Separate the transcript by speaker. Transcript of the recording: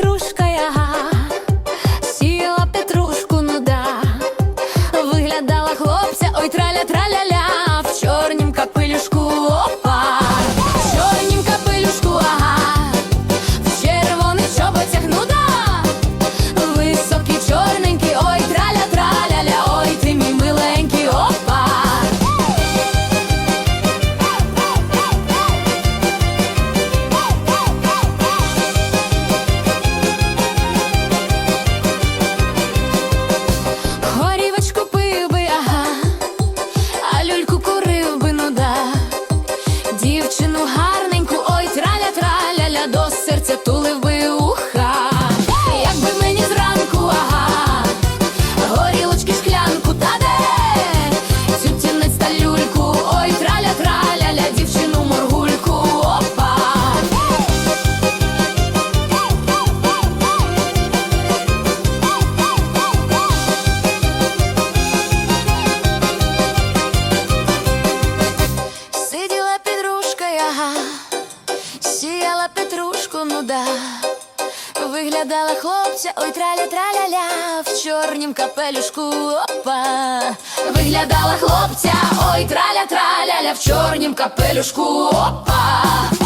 Speaker 1: ігрушка. дівчину гарну. Нуда. Виглядала хлопця, ой траля траля-ля в чорнім капелюшку опа. Виглядала хлопця, ой траля траля-ля в чорнім капелюшку опа.